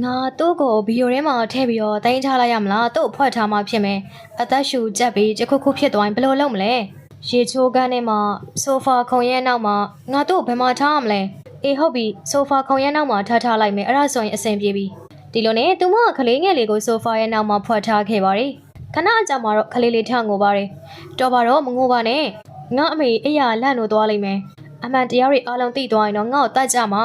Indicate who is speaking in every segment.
Speaker 1: ငါသူ့ကိုဗီဒီယိုထဲမှာထည့်ပြီးတော့တိုင်းချလိုက်ရမလားသူ့ဖွက်ထားမှဖြစ်မယ်အသက်ရှူကြက်ပြီးတစ်ခုခုဖြစ်သွားရင်ဘယ်လိုလုပ်မလဲရေချိုးကန်းထဲမှာဆိုဖာခုံရဲ့နောက်မှာငါသူ့ကိုဘယ်မှာထားရမလဲအေးဟုတ်ပြီဆိုဖာခုံရဲ့နောက်မှာထားထားလိုက်မယ်အဲ့ဒါဆိုရင်အဆင်ပြေပြီဒီလိုနဲ့သူမကကလေးငယ်လေးကိုဆိုဖာရဲ့နောက်မှာဖွက်ထားခဲ့ပါတယ်ခဏအကြာမှာတော့ကလေးလေးထငိုပါတယ်တော်ပါတော့မငိုပါနဲ့ငါအမေအရာလန့်လို့သွားလိမ့်မယ်အမှန်တရားတွေအလုံးသိသွားရင်တော့ငါ့ကိုတတ်ကြမှာ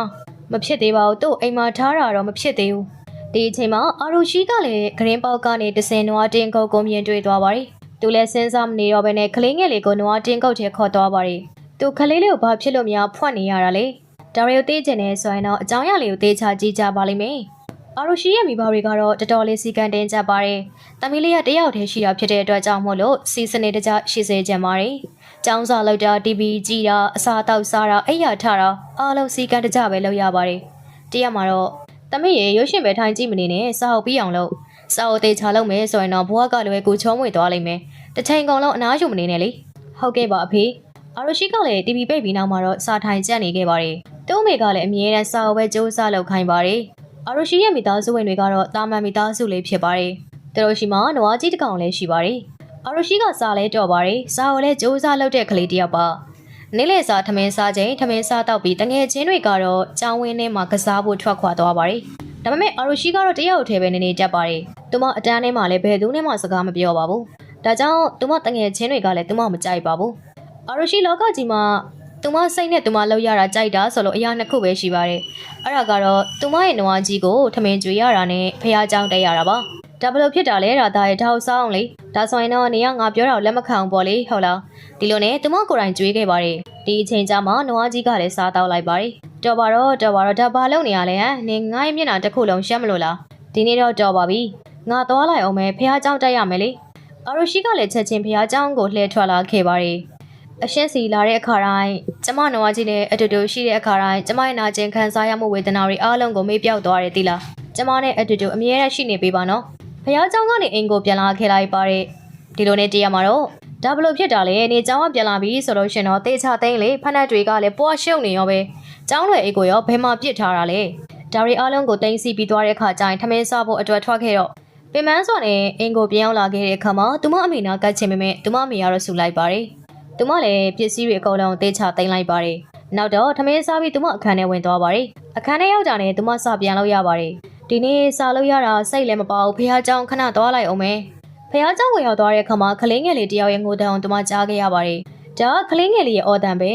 Speaker 1: မဖြစ်သေးပါဘူးသူ့အိမ်မှာထားတာတော့မဖြစ်သေးဘူးဒီအချိန်မှာအာရူရှိကလည်းဂရင်းပေါက်ကနေတစင်နွားတင်းကုတ်ကိုမြင်တွေ့သွားပါတယ်။သူလည်းစဉ်းစားမနေတော့ဘဲနဲ့ကလေးငယ်လေးကိုနွားတင်းကုတ်ထဲခေါ်သွားပါတယ်။သူကလေးလေးကိုဘာဖြစ်လို့များဖွက်နေရတာလဲ။ဒါရီကိုသိကျင်နေဆိုရင်တော့အကြောင်းအရာလေးကိုသိချကြည့်ကြပါလိမ့်မယ်။အာရူရှိရဲ့မိဘတွေကတော့တော်တော်လေးစီကံတင်ကြပါတယ်။တမီလေးကတယောက်တည်းရှိတာဖြစ်တဲ့အတွက်ကြောင့်မို့လို့စီစနေတကြရှိစေကြပါတယ်။ ကျောင်းစာလောက်တာ TV ကြည့်တာအစာတောက်စားတာအိပ်ရထတာအားလုံးစီကံတကြပဲလုပ်ရပါတယ်။တရက်မှာတော့တမီးရေရုပ်ရှင်ပဲထိုင်ကြည့်မနေနဲ့စာအုပ်ပြီးအောင်လို့စာအုပ်သေးချလုပ်မယ်ဆိုရင်တော့ဘွားကလည်းကိုချုံးဝင်သွားလိမ့်မယ်တစ်ချိန်ကုန်လုံးအနားယူမနေနဲ့လေဟုတ်ကဲ့ပါအဖေအာရရှိကလည်း TV ပိတ်ပြီးနောက်မှာတော့စာထိုင်ကြက်နေခဲ့ပါတယ်သူ့အမေကလည်းအမြဲတမ်းစာအုပ်ပဲစူးစမ်းလုပ်ခိုင်းပါတယ်အာရရှိရဲ့မိသားစုဝင်တွေကတော့တာမန်မိသားစုလေးဖြစ်ပါတယ်သူတို့ရှိမှနွားကြီးတစ်ကောင်လည်းရှိပါတယ် အာရရှိကစာလဲတော့ပါတယ်စာအုပ်လည်းစူးစမ်းလုပ်တဲ့ကလေးတစ်ယောက်ပါနေ့လည်စာထမင်းစားချိန်ထမင်းစားတော့ပြီးတငယ်ချင်းတွေကတော့ကြောင်းဝင်းထဲမှာကစားဖို့ထွက်ခွာသွားပါတယ်။ဒါပေမဲ့အာရရှိကတော့တယောက်တည်းပဲနေနေကြပါတယ်။သူမအတန်းထဲမှာလည်းဘယ်သူနဲ့မှစကားမပြောပါဘူး။ဒါကြောင့်သူမတငယ်ချင်းတွေကလည်းသူမမကြိုက်ပါဘူး။အာရရှိလောကကြီးမှာ သူမစိတ်နဲ့သူမလောက်ရတာကြိုက်တာဆိုလို့အရာနှစ်ခုပဲရှိပါတယ်။အဲ့ဒါကတော့သူမရဲ့နွားကြီးကိုထမင်းကျွေရတာနဲ့ဖះเจ้าတက်ရတာပါ။ဒါဘယ်လိုဖြစ်တာလဲဒါသားရဲ့ထောက်ဆောင်လေဒါဆိုရင်တော့နေကငါပြောတာကိုလက်မခံဘူးပေါ့လေဟုတ်လားဒီလိုနဲ့သူမကိုယ်တိုင်ကြွေးခဲ့ပါတယ်ဒီအချိန်ကျမှနွားကြီးကလည်းစားတောက်လိုက်ပါတယ်တော်ပါတော့တော်ပါတော့ဒါဘာလုပ်နေရလဲဟမ်နင်ငါ့ရဲ့မျက်နှာတစ်ခုလုံးရှက်မလို့လားဒီနေ့တော့တော်ပါပြီငါသွားလိုက်အောင်မယ်ဖះเจ้าတက်ရမယ်လေအာရရှိကလည်းချက်ချင်းဖះเจ้าကိုလှည့်ထွက်လာခဲ့ပါတယ် အရှင်းစီလာတဲ့အခါတိုင်းကျမနွားကြီးနဲ့အတူတူရှိတဲ့အခါတိုင်းကျမရဲ့နာကျင်ခံစားရမှုဝေဒနာတွေအားလုံးကိုမေ့ပြောက်သွားတယ်တိလားကျမနဲ့အတူတူအမြဲတမ်းရှိနေပေးပါနော်ဖះเจ้าကနေအိမ်ကိုပြန်လာခဲ့လိုက်ပါတယ်ဒီလိုနဲ့တရားမှာတော့ဒါဘလို့ဖြစ်တာလဲနေเจ้าကပြန်လာပြီဆိုလို့ရှင်တော့တေချသိန်းလေဖက်နှက်တွေကလည်းပွားရှုံနေရောပဲเจ้าတွေအိတ်ကိုရောဘယ်မှာပြစ်ထားတာလဲဒါရီအားလုံးကိုတင်းစီပြီးသွားတဲ့အခါကျရင်ထမင်းစားဖို့အတွက်ထွက်ခဲ့တော့ပင်မန်းစော်နဲ့အင်ကိုပြန်ရောက်လာခဲ့တဲ့အခါမှာသူမအမေနာကတ်ချင်ပေမဲ့သူမအမေကတော့ဆူလိုက်ပါတယ် သူမလည်းပစ္စည်းတွေအကုန်လုံးတေချသိမ်းလိုက်ပါတယ်နောက်တော့ထမင်းစားပြီးသူမအခန်းထဲဝင်သွားပါတယ်အခန်းထဲရောက်ကြတဲ့သူမစပြန်လို့ရပါတယ်ဒီနေ့စားလို့ရတာစိတ်လည်းမပေါဘူးဖះเจ้าခဏသွားလိုက်အောင်မယ်ဖះเจ้าဝင်ရောက်သွားတဲ့အခါမှာကလေးငယ်လေးတယောက်ရဲ့ငိုတန်အောင်သူမကြားခဲ့ရပါတယ်ဒါကကလေးငယ်လေးရဲ့အော်တန်ပဲ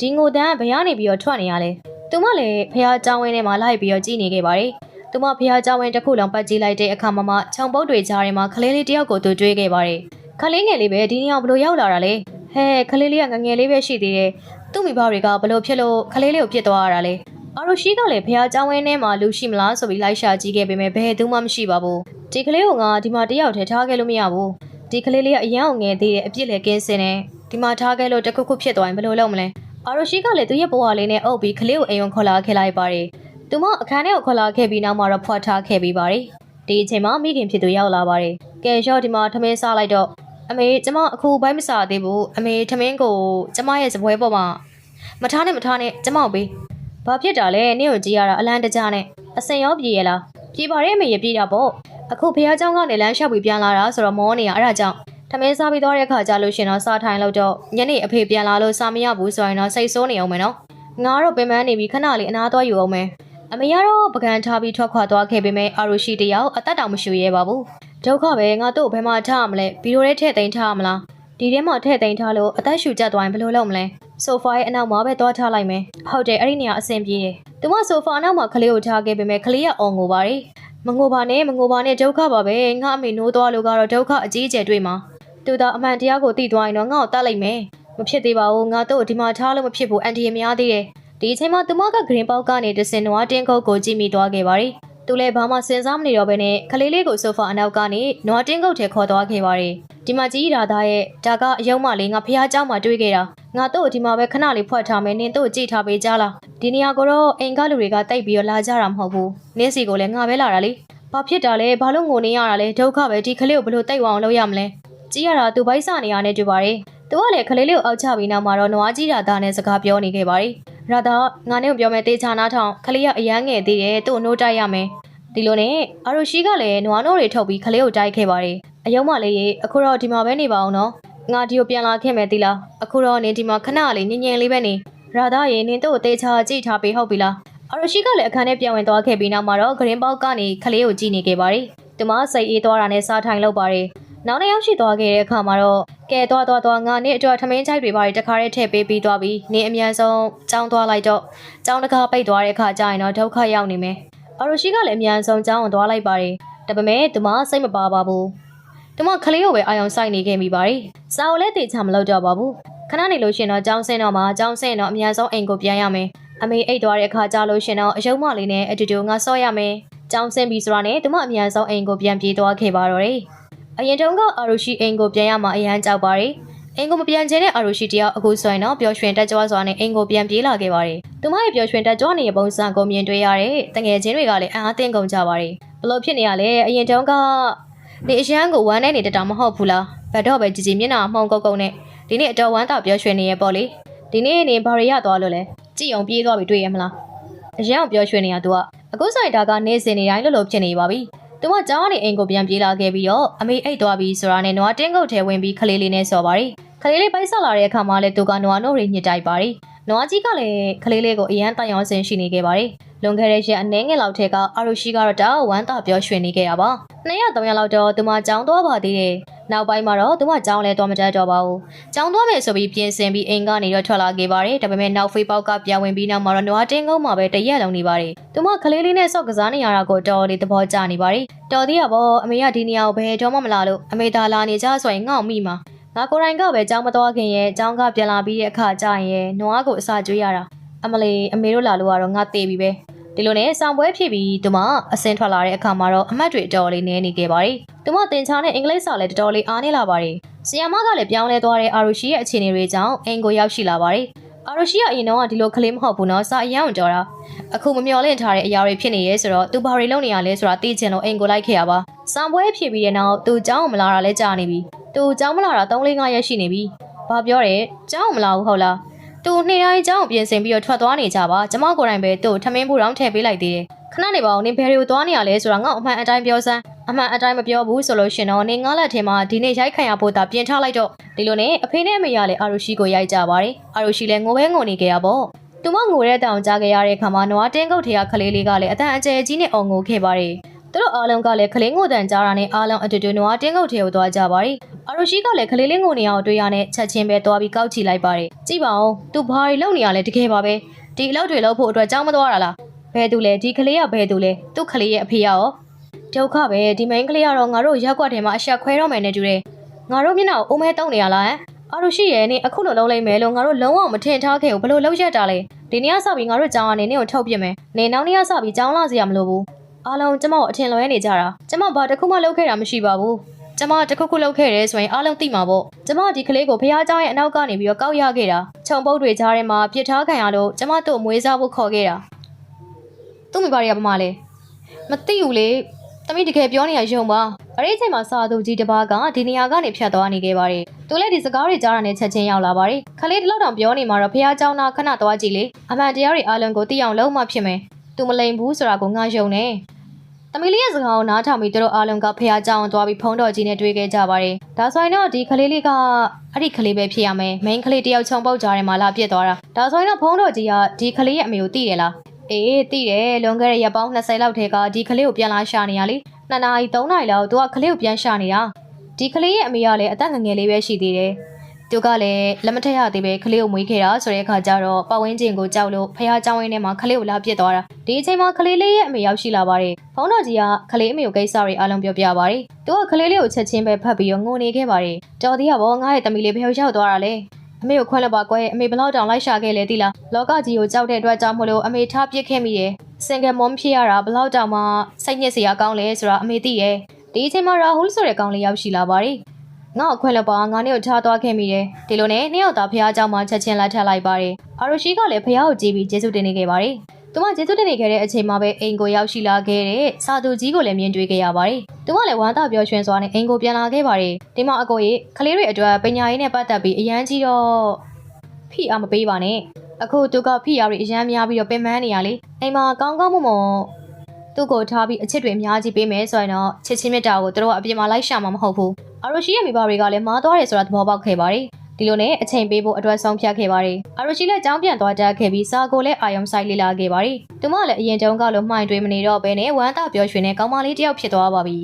Speaker 1: ဒီငိုတန်ကဘယ်ကနေပြီးတော့ထွက်နေရလဲသူမလည်းဖះเจ้าဝင်းထဲမှာလိုက်ပြီးတော့ကြည်နေခဲ့ပါတယ်သူမဖះเจ้าဝင်းတစ်ခုလုံးပတ်ကြည့်လိုက်တဲ့အခါမှာမှခြုံပုတ်တွေကြားထဲမှာကလေးလေးတယောက်ကိုသူတွေးခဲ့ပါတယ်ကလေးငယ်လေးပဲဒီနေ့အောင်ဘလို့ရောက်လာတာလဲ ဟဲကလေးလေးကငငယ်လေးပဲရှိသေးတယ်သူ့မိဘတွေကဘလို့ဖြစ်လို့ကလေးလေးကိုပြစ်သွားရတာလဲအာရရှိကလည်းဖះเจ้าဝင်းထဲမှာလူရှိမလားဆိုပြီးလိုက်ရှာကြည့်ခဲ့ပေမဲ့ဘယ်သူမှမရှိပါဘူးဒီကလေးကိုငါဒီမှာတယောက်တည်းထားခဲ့လို့မရဘူးဒီကလေးလေးကအရန်အောင်ငယ်သေးတယ်အပြစ်လည်းကင်းစင်တယ်ဒီမှာထားခဲ့လို့တခုခုဖြစ်သွားရင်ဘယ်လိုလုပ်မလဲအာရရှိကလည်းသူ့ရဲ့ဘဝလေးနဲ့အုပ်ပြီးကလေးကိုအိမ်ဝင်ခေါ်လာခဲ့လိုက်ပါတယ်သူမအခန်းထဲကိုခေါ်လာခဲ့ပြီးနောက်မှာတော့ဖွက်ထားခဲ့ပြီးပါတယ်ဒီအချိန်မှာမိခင်ဖြစ်သူရောက်လာပါတယ်ကဲရှော့ဒီမှာထမင်းစားလိုက်တော့ အမေကျမအခုဘိုင်းမစားသေးဘူးအမေထမင်းကိုကျမရဲ့စပွဲပေါ်မှာမထားနဲ့မထားနဲ့ကျမကိုပေး ။ဘာဖြစ်တာလဲနင့်ကိုကြည့်ရတာအလန်းတကြားနဲ့အစင်ရောပြေရလား။ပြေပါရဲ့မေရပြေတာပေါ့။အခုဖះเจ้าကနေလမ်းလျှောက်ပြီးပြန်လာတာဆိုတော့မောနေရအဲ့ဒါကြောင့်ထမင်းစားပြီးသွားတဲ့ခါကျလို့ရှင်တော့စားထိုင်လို့တော့ညနေအဖေပြန်လာလို့စားမရဘူးဆိုရင်တော့စိတ်ဆိုးနေအောင်မယ်နော်။ငါတော့ပင်ပန်းနေပြီးခဏလေးအနားသွားယူအောင်မယ်။အမေကတော့ပကံထားပြီးထွက်ခွာသွားခဲ့ပေမဲ့အာရရှိတယောက်အသက်တောင်မရှူရဲပါဘူး။ ဒုက္ခပဲငါတို့ဘယ်မှာထားမလဲဗီဒီယိုထဲထည့်သိမ်းထားမလား။ဒီထဲမှာထည့်သိမ်းထားလို့အသက်ရှူကျသွားရင်ဘယ်လိုလုပ်မလဲ။ဆိုဖာရဲ့အနောက်မှာပဲသွားထားလိုက်မယ်။ဟုတ်တယ်အဲ့ဒီနေရာအဆင်ပြေတယ်။သူမဆိုဖာနောက်မှာကလေးကိုထားခဲ့ပေမဲ့ကလေးကအော်ငိုပါတယ်။မငိုပါနဲ့မငိုပါနဲ့ဒုက္ခပါပဲ။ငါအမေနိုးသွားလို့ကတော့ဒုက္ခအကြီးအကျယ်တွေ့မှာ။သူတော့အမှန်တရားကိုသိသွားရင်တော့ငါ့ကိုတတ်လိုက်မယ်။မဖြစ်သေးပါဘူး။ငါတို့ဒီမှာထားလို့မဖြစ်ဘူးအန်တီရများသေးတယ်။ဒီအချိန်မှာသူမကဂရင်ပေါက်ကနေတစင်နွားတင်းကုတ်ကိုကြည့်မိသွားခဲ့ပါတယ်။ သူလည်းဘာမှစဉ်းစားမနေတော့ဘဲနဲ့ကလေးလေးကိုဆိုဖာအနောက်ကနေနွားတင်းကုတ်ထဲခေါ်သွားခဲ့ပါတယ်။ဒီမှာကြီးရာသားရဲ့ဒါကအယုံမလေးငါဖះเจ้าမှာတွေ့ခဲ့တာငါတို့ဒီမှာပဲခဏလေးဖွက်ထားမယ်နင်တို့ကြည့်ထားပေးကြလားဒီနေရာကိုတော့အိမ်ကလူတွေကတိတ်ပြီးတော့လာကြတာမဟုတ်ဘူးနင်းစီကိုလည်းငါပဲလာတာလေဘာဖြစ်တာလဲဘာလို့ငိုနေရတာလဲဒုက္ခပဲဒီကလေးကိုဘယ်လိုတိတ်ဝအောင်လုပ်ရမလဲကြည့်ရတာသူဘိုက်စနေရနဲ့တွေ့ပါတယ်သူကလည်းကလေးလေးကိုအောက်ချပြီးနောက်မှာတော့နွားကြီးရာသားနဲ့စကားပြောနေခဲ့ပါတယ်ရာသားငါနဲ့ကိုပြောမယ်တေချာနာထောင်ကလေးကအရန်ငယ်သေးတယ်သူ့ကိုနှိုးတိုက်ရမယ် ဒီလိုနဲ့အာရရှိကလည်းနွားနိုးတွေထုတ်ပြီးခလေးကိုတိုက်ခဲ့ပါတယ်အယုံမလေးရေအခုတော့ဒီမှာပဲနေပါအောင်နော်ငါဒီကိုပြန်လာခဲ့မယ်တိလားအခုတော့နင်ဒီမှာခဏလေးညင်ညင်လေးပဲနေရာသားရေနင်တို့ကိုတေချာကြည့်ထားပေးဟုတ်ပြီလားအာရရှိကလည်းအခန်းထဲပြန်ဝင်သွားခဲ့ပြီးနောက်မှာတော့ဂရင်ပေါက်ကနေခလေးကိုကြည့်နေခဲ့ပါတယ်သူမစိတ်အေးသွားတာနဲ့စားထိုင်လောက်ပါတယ်နောက်တစ်ယောက်ရှိသွားခဲ့တဲ့အခါမှာတော့ကဲသွားသွားသွားငါနဲ့အတွက်ထမင်းချိုက်တွေပါတခါတည်းထည့်ပေးပြီးသွားပြီးနင်အမြန်ဆုံးကြောင်းသွားလိုက်တော့ကြောင်းတကားပိတ်သွားတဲ့အခါကျရင်တော့ဒုက္ခရောက်နေမယ် အာရရှိကလည်းအမြန်ဆုံးကြောင်းဝင်သွားလိုက်ပါတယ်ဒါပေမဲ့သူမစိတ်မပါပါဘူးသူမခလေးကိုပဲအာရုံစိုက်နေခဲ့မိပါတယ်စာအုပ်လည်းတေချာမလုပ်တော့ပါဘူးခဏနေလို့ရှင်တော့ကြောင်းဆင်းတော့မှကြောင်းဆင်းတော့အမြန်ဆုံးအိမ်ကိုပြန်ရမယ်အမေအိတ်သွားတဲ့အခါကြာလို့ရှင်တော့အယုံမလေးနဲ့အတူတူငါဆော့ရမယ်ကြောင်းဆင်းပြီးဆိုတာနဲ့သူမအမြန်ဆုံးအိမ်ကိုပြန်ပြေးသွားခဲ့ပါတော့တယ်အရင်တုန်းကအာရရှိအိမ်ကိုပြန်ရမှာအရန်ကြောက်ပါတယ် အိမ်ကိုမပြန်ချင်တဲ့အာရရှိတယောက်အခုဆိုရင်တော့ပျော်ရွှင်တက်ကြွစွာနဲ့အိမ်ကိုပြန်ပြေးလာခဲ့ပါတယ်။သူမရဲ့ပျော်ရွှင်တက်ကြွနေတဲ့ပုံစံကိုမြင်တွေ့ရတဲ့တငယ်ချင်းတွေကလည်းအံ့အားသင့်ကုန်ကြပါတယ်။ဘလို့ဖြစ်နေရလဲအရင်တုန်းကနေအရန်ကိုဝမ်းနေနေတတာမဟုတ်ဘူးလား။ဘတ်တော့ပဲကြည်ကြည်မျက်နှာမှုံကုတ်ကုတ်နဲ့ဒီနေ့အတော်ဝမ်းသာပျော်ရွှင်နေရပေါ့လေ။ဒီနေ့နေဘာရရသွားလို့လဲ။ကြည်အောင်ပြေးသွားပြီတွေ့ရမလား။အရန်ကိုပျော်ရွှင်နေရသူကအခုဆိုင်တာကနေစင်နေတိုင်းလို့လို့ဖြစ်နေပါပြီ။ သူမကျောင်းကနေအိမ်ကိုပြန်ပြေးလာခဲ့ပြီးတော့အမေအိတ်သွားပြီးဆိုတာနဲ့နွားတင်းကုတ်ထဲဝင်ပြီးခလေးလေးနဲ့ဆော်ပါတယ်။ခလေးလေးပိုက်ဆက်လာတဲ့အခါမှာလည်းသူကနွားနို့တွေညှစ်တိုက်ပါတယ်။နွားကြီးကလည်းခလေးလေးကိုအရန်တိုင်အောင်ဆင်ရှိနေခဲ့ပါတယ်။လွန်ခဲ့တဲ့ရက်အနည်းငယ်လောက်ထဲကအာရရှိကတော့တောက်ဝမ်းသာပြောရွှင်နေခဲ့ရပါ။နှစ်ရက်သုံးရက်လောက်တော့သူမကြောင်းသွားပါသေးတယ်။ နောက်ပိုင်းမှာတော့သူမကြောင်းလဲသွားမတတ်တော့ပါဘူး။ကြောင်းသွားမယ်ဆိုပြီးပြင်ဆင်ပြီးအိမ်ကနေတော့ထွက်လာခဲ့ပါတယ်။ဒါပေမဲ့နောက်ဖေးပေါက်ကပြန်ဝင်ပြီးနောက်မှာတော့နွားတင်းကုန်းမှာပဲတရက်လုံးနေပါတယ်။သူမခလေးလေးနဲ့ဆော့ကစားနေရတာကိုတော်လေးသဘောကျနေပါတယ်။တော်သေးရပေါ့အမေကဒီနေရာကိုဘယ်တော့မှမလာလို့အမေသာလာနေကြဆိုရင်ငေါ့မိမှာ။ငါကိုယ်တိုင်ကပဲကြောင်းမသွားခင်ရဲ့ကြောင်းကပြန်လာပြီးတဲ့အခါကျရင်နွားကိုအစာကျွေးရတာ။အမလေးအမေတို့လာလို့ကတော့ငါတေးပြီပဲ။ ဒီလိုနဲ့ဆောင်ပွဲဖြစ်ပြီးသူမအစင်ထွက်လာတဲ့အခါမှာတော့အမတ်တွေအတော်လေးနည်းနေခဲ့ပါတယ်။သူမတင်ချာနဲ့အင်္ဂလိပ်စာလည်းတော်တော်လေးအားနေလာပါတယ်။ဆီယာမကလည်းပြောင်းလဲသွားတဲ့အာရူရှိရဲ့အခြေအနေတွေကြောင့်အင်ကိုရောက်ရှိလာပါတယ်။အာရူရှိကအရင်တော့ဒီလိုကလေးမဟုတ်ဘူးနော်စာအရန်ကိုကြော်တာ။အခုမမျော်လင့်ထားတဲ့အရာတွေဖြစ်နေရဲဆိုတော့သူဘာတွေလုပ်နေရလဲဆိုတာသိချင်လို့အင်ကိုလိုက်ခဲ့ရပါ။ဆောင်ပွဲဖြစ်ပြီးတဲ့နောက်သူเจ้าမလာတာလဲကြာနေပြီ။သူเจ้าမလာတာ3-4ရက်ရှိနေပြီ။ဘာပြောတယ်။เจ้าမလာဘူးဟုတ်လား။ သူနေ့တိုင်းအကြောင်းပြင်ဆင်ပြီးတော့ထွက်သွားနေကြပါကျမကိုယ်တိုင်ပဲသူ့ထမင်းဘူးတောင်ထည့်ပေးလိုက်သေးတယ်ခဏနေပါဦးနင်ဘယ်တွေကိုသွားနေရလဲဆိုတာငါ့အမှန်အတိုင်းပြောစမ်းအမှန်အတိုင်းမပြောဘူးဆိုလို့ရှင်တော့နင်ငါလက်ထဲမှာဒီနေ့ရိုက်ခံရဖို့တာပြင်ထားလိုက်တော့ဒီလိုနဲ့အဖေနဲ့အမေကလည်းအာရူရှိကိုရိုက်ကြပါတယ်အာရူရှိလည်းငိုပဲငိုနေကြရပေါ့သူမငိုတဲ့တောင်ကြားခဲ့ရတဲ့ခါမှာနွားတင်းကုတ်ထဲကခလေးလေးကလည်းအတန်အကျယ်ကြီးနဲ့အော်ငိုခဲ့ပါတယ်သူတို့အားလုံးကလည်းခလေးငိုတန်ကြားတာနဲ့အားလုံးအတူတူနွားတင်းကုတ်ထဲကိုသွားကြပါတယ် အာရူရှိကလည်းခလေးလေးငိုနေအောင်တွေ့ရနဲ့ချက်ချင်းပဲသွားပြီးကောက်ချီလိုက်ပါတယ်ကြည့်ပါဦးသူဘာတွေလုပ်နေရလဲတကယ်ပါပဲဒီအလုပ်တွေလုပ်ဖို့အတွက်ကြောင်းမသွားတာလားဘယ်သူလဲဒီကလေးကဘယ်သူလဲသူ့ကလေးရဲ့အဖေရောဒုက္ခပဲဒီမိန်းကလေးကတော့ငါတို့ရက်ွက်ထဲမှာအဆက်ခွဲတော့မယ်နဲ့တူတယ်ငါတို့မျက်နှာကိုအုံးမဲတုံးနေရလားဟမ်အာရူရှိရဲ့နေအခုလိုလုံးလိုက်မယ်လို့ငါတို့လုံးဝမထင်ထားခဲ့ဘူးဘလို့လုံးရက်တာလဲဒီနေ့ကစပြီးငါတို့ကြောင်းကနေနေကိုထုတ်ပြစ်မယ်နေနောက်နေ့ကစပြီးကြောင်းလာစီရမလို့ဘူးအားလုံးကျမကိုအထင်လွဲနေကြတာကျမဘာတစ်ခုမှလုပ်ခဲ့တာမရှိပါဘူး ကျမတခုခုလုပ်ခဲ့ရဲဆိုရင်အားလုံးသိမှာပေါ့ကျမဒီကလေးကိုဖះเจ้าရဲ့အနောက်ကနေပြီးတော့ကောက်ရခဲ့တာခြုံပုတ်တွေကြားထဲမှာပြစ်ထားခံရလို့ကျမတို့မွေးစားဖို့ခေါ်ခဲ့တာသူ့မိဘတွေကဘာမှလဲမသိဘူးလေသမီးတကယ်ပြောနေရယုံပါအဲ့ဒီအချိန်မှာစာသူကြီးတစ်ပါးကဒီနေရာကနေဖြတ်သွားနေခဲ့ပါတယ်သူလည်းဒီစကားတွေကြားတာနဲ့ချက်ချင်းရောက်လာပါတယ်ခလေးတလောက်တောင်ပြောနေမှာတော့ဖះเจ้าနာခဏသွားကြည့်လေအမှန်တရားတွေအားလုံးကိုသိအောင်လုံးမှဖြစ်မယ်သူမလိမ်ဘူးဆိုတာကိုငါယုံနေ ။ ။တမီးလေးရဲ့စကားကိုနားထောင်ပြီးသူတို့အားလုံးကဖះကြောင်သွားပြီးဖုံးတော်ကြီးနဲ့တွေ့ခဲ့ကြပါတယ်။ဒါဆိုရင်တော့ဒီကလေးလေးကအဲ့ဒီကလေးပဲဖြစ်ရမယ်။ main ကလေးတယောက်ချုံပေါက်ကြတယ်မှာလာပြစ်သွားတာ။ဒါဆိုရင်တော့ဖုံးတော်ကြီးကဒီကလေးရဲ့အမေကိုသိတယ်လား။အေးသိတယ်။လွန်ခဲ့တဲ့ရက်ပေါင်း20လောက်ထဲကဒီကလေးကိုပြန်လာရှာနေရလေ။2နာရီ3နာရီလောက်သူကကလေးကိုပြန်ရှာနေတာ။ဒီကလေးရဲ့အမေကလည်းအသက်ငယ်ငယ်လေးပဲရှိသေးတယ် သူကလည်းလက်မထက်ရသေးပဲခလေးကိုမွေးခဲ့တာဆိုတဲ့အခါကျတော့ပဝင်းကျင်ကိုကြောက်လို့ဖះကြောင်းဝင်းထဲမှာခလေးကိုလာပစ်သွားတာဒီအချိန်မှာခလေးလေးရဲ့အမေရောက်ရှိလာပါတယ်ဖုန်းတော်ကြီးကခလေးအမေကိုကိစ္စတွေအားလုံးပြောပြပါတယ်သူကခလေးလေးကိုချက်ချင်းပဲဖတ်ပြီးတော့ငိုနေခဲ့ပါတယ်တော်သေးရပေါ့ငါ့ရဲ့သမီးလေးဘယ်ရောက်သွားတာလဲအမေကိုခွက်လက်ပါကွယ်အမေဘလောက်တောင်လိုက်ရှာခဲ့လဲသိလားလောကကြီးကိုကြောက်တဲ့အတွက်ကြောင့်မလို့အမေထားပစ်ခဲ့မိတယ်စင်ကယ်မွန်ဖြစ်ရတာဘလောက်တောင်မှစိတ်ညစ်စရာကောင်းလဲဆိုတာအမေသိရဲ့ဒီအချိန်မှာရာဟူးဆိုတဲ့ကောင်လေးရောက်ရှိလာပါတယ် ငါ့အခွင့်လက်ပါငါနဲ့ကိုထားသွားခဲ့မိတယ်ဒီလိုနဲ့နှစ်ယောက်သားဖះเจ้าမှချက်ချင်းလက်ထပ်လိုက်ပါတယ်အာရရှိကလည်းဖះကိုကြည့်ပြီးကျေးဇူးတင်နေခဲ့ပါတယ်သူမကျေးဇူးတင်နေခဲ့တဲ့အချိန်မှာပဲအိမ်ကိုရောက်ရှိလာခဲ့တဲ့စာသူကြီးကိုလည်းမြင်တွေ့ခဲ့ရပါတယ်။သူကလည်းဝမ်းသာပျော်ရွှင်စွာနဲ့အိမ်ကိုပြန်လာခဲ့ပါတယ်။ဒီမှာအကိုကြီးကလေးတွေအတွက်ပညာရေးနဲ့ပတ်သက်ပြီးအရန်ကြီးတော့ဖိအားမပေးပါနဲ့။အခုသူကဖိအားတွေအရန်များပြီးတော့ပင်ပန်းနေရလေ။အိမ်မှာကောင်းကောင်းမွန်မွန် သူ့ကိုထားပြီးအချစ်တွေအများကြီးပေးမယ်ဆိုရင်တော့ချစ်ချင်းမြတ်တာကိုသူတို့ကအပြင်မှာလိုက်ရှာမှာမဟုတ်ဘူး အာရိုရှိရဲ့မိဘတွေကလည်းမားသွားတယ်ဆိုတာသဘောပေါက်ခဲ့ပါတယ်ဒီလိုနဲ့အချိန်ပေးဖို့အတွက်ဆုံးဖြတ်ခဲ့ပါတယ်အာရိုရှိလည်းကြောင်းပြန်သွားတတ်ခဲ့ပြီးစာကိုလည်းအာယုံဆိုင်လေ့လာခဲ့ပါတယ်သူမလည်းအရင်တုန်းကလိုမှိုင်တွေမနေတော့ဘဲနဲ့ဝမ်းသာပျော်ရွှင်တဲ့ကောင်းမလေးတစ်ယောက်ဖြစ်သွားပါပြီ